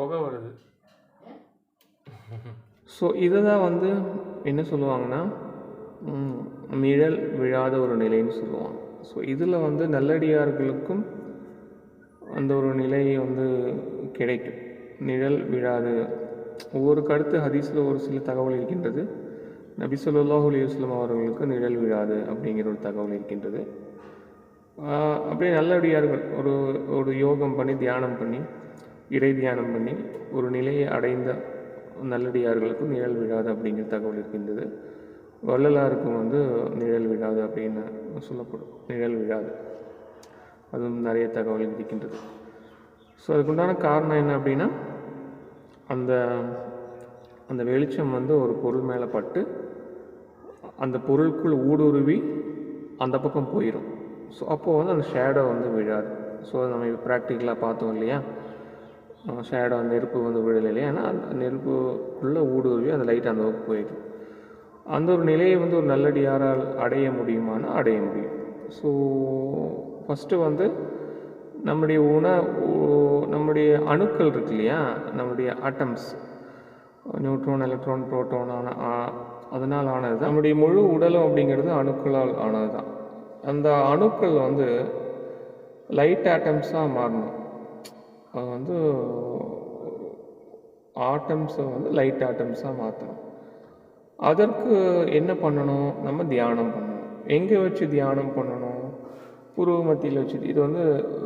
புகை வருது. ஸோ இதை தான் வந்து என்ன சொல்லுவாங்கன்னா நிழல் விழாத ஒரு நிலைன்னு சொல்லுவாங்க. ஸோ இதில் வந்து நல்லடியார்களுக்கும் அந்த ஒரு நிலை வந்து கிடைக்கும். நிழல் விழாது. ஒவ்வொரு கருத்து ஹதீஸில் ஒரு சில தகவல் இருக்கின்றது. நபி ஸல்லல்லாஹு அலைஹி அவர்களுக்கு நிழல் விழாது அப்படிங்கிற ஒரு தகவல் இருக்கின்றது. அப்படியே நல்லடியார்கள் ஒரு ஒரு யோகம் பண்ணி தியானம் பண்ணி இறை தியானம் பண்ணி ஒரு நிலையை அடைந்த நல்லடியார்களுக்கும் நிழல் விழாது அப்படிங்கிற தகவல் இருக்கின்றது. வள்ளலாருக்கும் வந்து நிழல் விழாது அப்படின்னு சொல்லப்படும். நிழல் விழாது. அதுவும் நிறைய தகவல் இருக்கின்றது. ஸோ அதுக்குண்டான காரணம் என்ன அப்படின்னா அந்த அந்த வெளிச்சம் வந்து ஒரு பொருள் மேலே பட்டு அந்த பொருளுக்குள் ஊடுருவி அந்த பக்கம் போயிடும் ஸோ அப்போது வந்து அந்த ஷேடோ வந்து விழாது. ஸோ நம்ம ப்ராக்டிக்கலாக பார்த்தோம் இல்லையா? ஷேடோ நெருப்பு வந்து விழலை இல்லையா ஏன்னா அந்த நெருப்புக்குள்ளே ஊடுருவி அந்த லைட் அந்த பக்கம் போயிடும் அந்த ஒரு நிலையை வந்து ஒரு நல்லடியாரால் அடைய முடியுமானா அடைய முடியும். ஸோ ஃபஸ்ட்டு வந்து நம்முடைய உண நம்முடைய அணுக்கள் இருக்கு இல்லையா? நம்முடைய ஆட்டம்ஸ் நியூட்ரான் எலக்ட்ரான் புரோட்டான் ஆன அதனால் ஆனது தான் நம்முடைய முழு உடலும் அப்படிங்கிறது அணுக்களால் ஆனது தான் அந்த அணுக்கள் வந்து லைட் ஆட்டம்ஸாக மாறணும். வந்து ஆட்டம்ஸை வந்து லைட் ஆட்டம்ஸாக மாற்றணும் அதற்கு என்ன பண்ணணும்? நம்ம தியானம் பண்ணணும். எங்கே வச்சு தியானம் பண்ணணும்? பூர்வ மத்தியில் வச்சு இது வந்து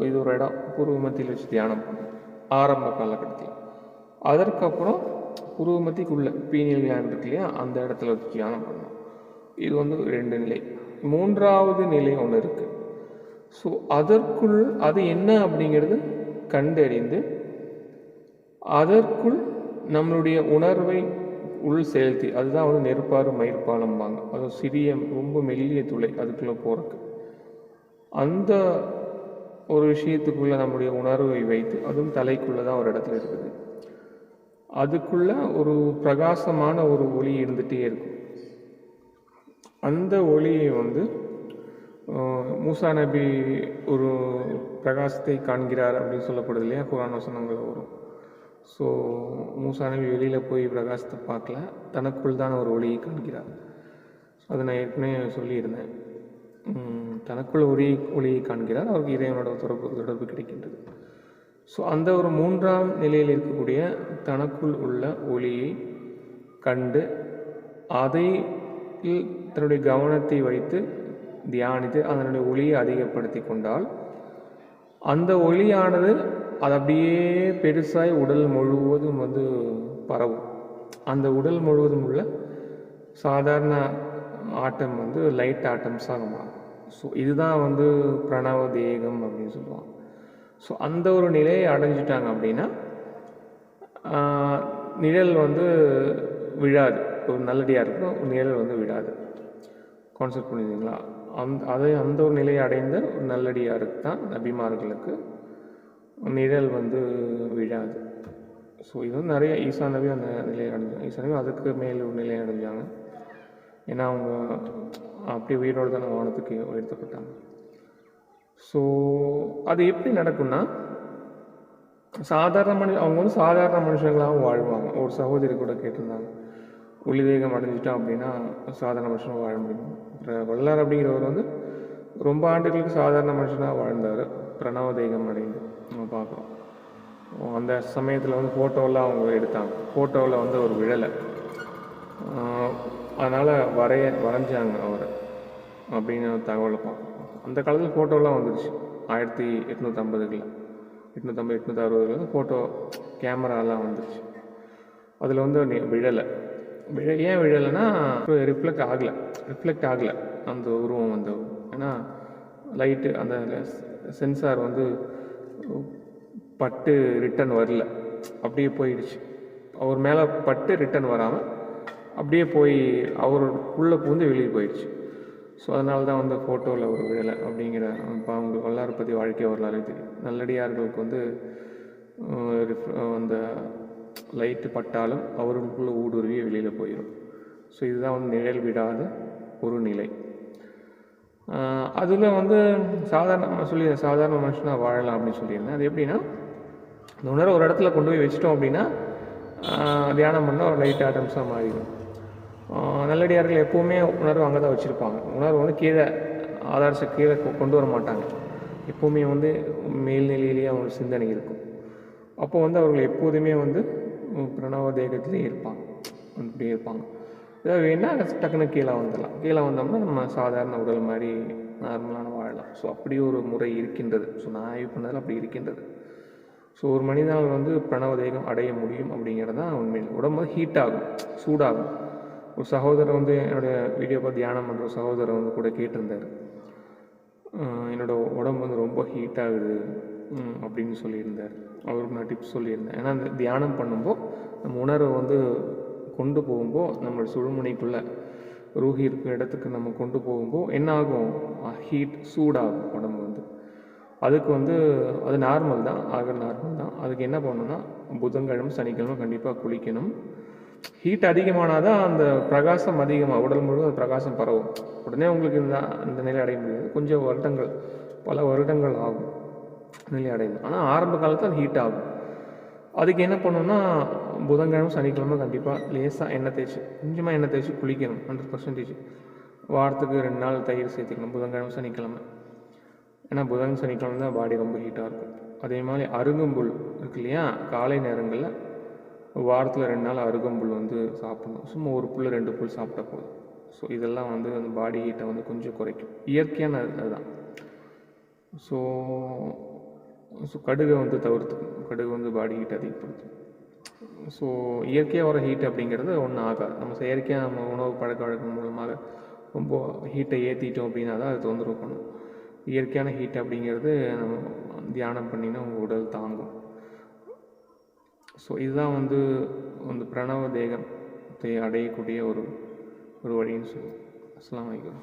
இது ஒரு இடம். பூர்வ மத்தியில் வச்சு தியானம் பண்ணணும். ஆரம்ப காலகட்டத்தில். அதற்கப்புறம் பூர்வ மத்திக்குள்ளே பீனியல் gland இருக்கு இல்லையா? அந்த இடத்துல வச்சு தியானம் பண்ணணும். இது வந்து ரெண்டு நிலை. மூன்றாவது நிலை ஒன்று இருக்குது ஸோ அதற்குள் அது என்ன அப்படிங்கிறது கண்டறிந்து அதற்குள் நம்மளுடைய உணர்வை உள் செலுத்தி அதுதான் வந்து நெருப்பாறு மயிர்பாலம்பாங்க அது சிறிய ரொம்ப மெல்லிய துளை அதுக்குள்ளே போகிறக்கு அந்த ஒரு விஷயத்துக்குள்ளே நம்முடைய உணர்வை வைத்து அதுவும் தலைக்குள்ளே தான் ஒரு இடத்துல இருக்குது. அதுக்குள்ள ஒரு பிரகாசமான ஒரு ஒளி இருந்துகிட்டே இருக்கும். அந்த ஒளியை வந்து மூசா நபி ஒரு பிரகாசத்தை காண்கிறார் அப்படின்னு சொல்லப்படுது இல்லையா? குரான் வசனங்கள் வரும். ஸோ மூசா நபி வெளியில் போய் பிரகாசத்தை பார்க்கல. தனக்குள் தான் ஒரு ஒளியை காண்கிறார். அதை நான் ஏற்கனவே சொல்லியிருந்தேன். தனக்குள் ஒளி ஒளியை காண்கிறார். அவருக்கு இறைவனோட தொடர்பு தொடர்பு கிடைக்கின்றது. ஸோ அந்த ஒரு மூன்றாம் நிலையில் இருக்கக்கூடிய தனக்குள் உள்ள ஒளியை கண்டு அதை இல் தன்னுடைய கவனத்தை வைத்து தியானித்து அதனுடைய ஒளியை அதிகப்படுத்தி கொண்டால் அந்த ஒளியானது அது அப்படியே பெருசாய் உடல் முழுவதும் வந்து பரவும். அந்த உடல் முழுவதும் உள்ள சாதாரண ஆட்டம் வந்து லைட் ஆட்டம்ஸாக மாறும். ஸோ இதுதான் வந்து பிரணவ தேகம் அப்படின்னு சொல்லுவாங்க. ஸோ அந்த ஒரு நிலையை அடைஞ்சிட்டாங்க அப்படின்னா நிழல் வந்து விழாது. ஒரு நல்லடியாக இருக்கும் ஒரு நிழல் வந்து விழாது. கான்செப்ட் பண்ணிடுங்களா அந்த அதை அந்த ஒரு நிலையை அடைந்த ஒரு நல்லடியாருக்கு தான் நபிமார்களுக்கு நிழல் வந்து விழாது. ஸோ இது வந்து நிறைய ஈசா நபி அந்த நிலையை அடைஞ்சாங்க. ஈசா நபி அதுக்கு மேல் ஒரு நிலையை அடைஞ்சாங்க. ஏன்னா அவங்க அப்படி உயிரோடு தானே வானத்துக்கு உயர்த்தப்பட்டாங்க. ஸோ அது எப்படி நடக்கும்னா சாதாரண மனு அவங்க வந்து சாதாரண மனுஷங்களாகவும் வாழ்வாங்க. ஒரு சகோதரி கூட கேட்டிருந்தாங்க ஒளிதேகம் அடைஞ்சிட்டோம் அப்படின்னா சாதாரண மனுஷனாக வாழ முடியும்? வள்ளலார் அப்படிங்கிறவர் வந்து ரொம்ப ஆண்டுகளுக்கு சாதாரண மனுஷனாக வாழ்ந்தார். பிரணவ தேகம் அடைந்து நம்ம பார்க்குறோம். அந்த சமயத்தில் வந்து ஃபோட்டோலாம் அவங்க எடுத்தாங்க. ஃபோட்டோவில் வந்து ஒரு விழலை. அதனால் வரைய வரைஞ்சாங்க அவர் அப்படின்னு ஒரு தகவலை பார்க்குறோம். அந்த காலத்தில் ஃபோட்டோலாம் வந்துருச்சு. ஆயிரத்தி எட்நூற்றம்பதுகளில் எட்நூற்றம்பது எட்நூற்றி அறுபதுல ஃபோட்டோ கேமராலாம் வந்துருச்சு. அதில் வந்து நி- விழலை. விழ ஏன் விழலைன்னா ரிஃப்ளெக்ட் ஆகலை. ரிஃப்ளெக்ட் ஆகலை. அந்த உருவம் வந்து. ஏன்னா லைட்டு அந்த சென்சார் வந்து பட்டு ரிட்டன் வரல. அப்படியே போயிடுச்சு. அவர் மேலே பட்டு ரிட்டன் வராமல் அப்படியே போய் அவர் உள்ளே பூந்து வெளியே போயிடுச்சு. ஸோ அதனால தான் வந்து ஃபோட்டோவில் ஒரு விழலை அப்படிங்கிற இப்போ அவங்க வல்லாரை பற்றி வாழ்க்கை வரலாறு தெரியும் நல்லடியார்களுக்கு வந்து ரிஃப்- அந்த லைட்டு பட்டாலும் அவருக்குள்ளே ஊடுருவி வெளியில் போயிடும் ஸோ இதுதான் வந்து நிழல் விடாத ஒரு நிலை. அதில் வந்து சாதாரண சொல்லி சாதாரண மனுஷனாக வாழலாம் அப்படின்னு சொல்லியிருந்தேன். அது எப்படின்னா இந்த உணர்வு ஒரு இடத்துல கொண்டு போய் வச்சிட்டோம் அப்படின்னா தியானம் பண்ணால் ஒரு லைட் ஆட்டம்ஸாக மாறிடும். நல்லடியார்கள் எப்போவுமே உணர்வு அங்கே தான் வச்சுருப்பாங்க. உணர்வு வந்து கீழே ஆதாரத்தை கீழே கொ- கொண்டு வர மாட்டாங்க. எப்போவுமே வந்து மேல்நிலையிலேயே அவங்க சிந்தனை இருக்கும். அப்போ வந்து அவர்கள் எப்போதுமே வந்து பிரணவ தேகத்திலே இருப்பான் அப்படியே இருப்பாங்க. ஏதாவது வேணா டக்குன்னு கீழே வந்துடலாம். கீழே வந்தோம்னா நம்ம சாதாரண உடல் மாதிரி நார்மலான வாழலாம். ஸோ அப்படி ஒரு முறை இருக்கின்றது. ஸோ நான் ஆய்வு பண்ணதில் அப்படி இருக்கின்றது. ஸோ ஒரு மனிதனால் வந்து பிரணவ தேகம் அடைய முடியும் அப்படிங்கிறது தான் உண்மையில். உடம்பு வந்து ஹீட் ஆகும் சூடாகும். ஒரு சகோதரர் வந்து என்னுடைய வீடியோ பார்த்து தியானம் பண்ணுற சகோதரர் வந்து கூட கேட்டிருந்தார். என்னோடய என்னோட உடம்பு வந்து ரொம்ப ஹீட் ஆகுது அப்படின்னு சொல்லியிருந்தார். அவருக்கு நான் டிப்ஸ் சொல்லியிருந்தேன். ஏன்னா அந்த தியானம் பண்ணும்போது நம்ம உணர்வை வந்து கொண்டு போகும்போது நம்மளோட சுழுமுனைக்குள்ளே ரூஹி இருக்கிற இடத்துக்கு நம்ம கொண்டு போகும்போது என்ன ஆகும்? ஹீட் சூடாகும் உடம்பு வந்து. அதுக்கு வந்து அது நார்மல் தான் ஆக நார்மல் தான். அதுக்கு என்ன பண்ணணும்னா புதன்கிழமை சனிக்கிழமை கண்டிப்பாக குளிக்கணும். ஹீட் அதிகமானால் தான் அந்த பிரகாசம் அதிகமாக உடல் முழுவதும் அந்த பிரகாசம் பரவும். உடனே உங்களுக்கு இந்த இந்த நிலை அடைய முடியாது. கொஞ்சம் வருடங்கள் பல வருடங்கள் ஆகும் நிலை அடையணும் ஆனால் ஆரம்ப காலத்தில் ஹீட் ஆகும். அதுக்கு என்ன பண்ணணும்னா புதன்கிழமை சனிக்கிழமை கண்டிப்பாக லேசாக எண்ணெய் தேய்ச்சி கொஞ்சமாக எண்ணெய் தேய்ச்சி குளிக்கணும் ஹண்ட்ரட் பர்சன்டேஜ் வாரத்துக்கு ரெண்டு நாள் தயிர் சேர்த்துக்கணும் புதன்கிழமை சனிக்கிழமை. ஏன்னா புதன் சனிக்கிழமை தான் பாடி ரொம்ப ஹீட்டாக இருக்கும். அதே மாதிரி அருகம்புல் இருக்கு இல்லையா? காலை நேரங்களில் வாரத்தில் ரெண்டு நாள் அருகம்புல் வந்து சாப்பிடணும். சும்மா ஒரு புல் ரெண்டு புல் சாப்பிட்டா போதும். ஸோ இதெல்லாம் வந்து அந்த பாடி ஹீட்டை வந்து கொஞ்சம் குறைக்கும். இயற்கையான அதுதான். ஸோ ஸோ கடுகை வந்து தவிர்த்துக்கும் கடுகு வந்து பாடி ஹீட் அதிகப்படுத்தும். ஸோ இயற்கையாக வர ஹீட் அப்படிங்கிறது ஒன்றும் ஆகாது. நம்ம செயற்கையாக நம்ம உணவு பழக்க வழக்கம் மூலமாக ரொம்ப ஹீட்டை ஏற்றிட்டோம் அப்படின்னா தான் அது தொந்தரவு பண்ணும். இயற்கையான ஹீட் அப்படிங்கிறது நம்ம தியானம் பண்ணினா உங்கள் உடல் தாங்கும். ஸோ இதுதான் வந்து அந்த பிரணவ தேகத்தை அடையக்கூடிய ஒரு ஒரு வழின்னு சொல்லுவோம். அஸ்லாம் வலைக்கம்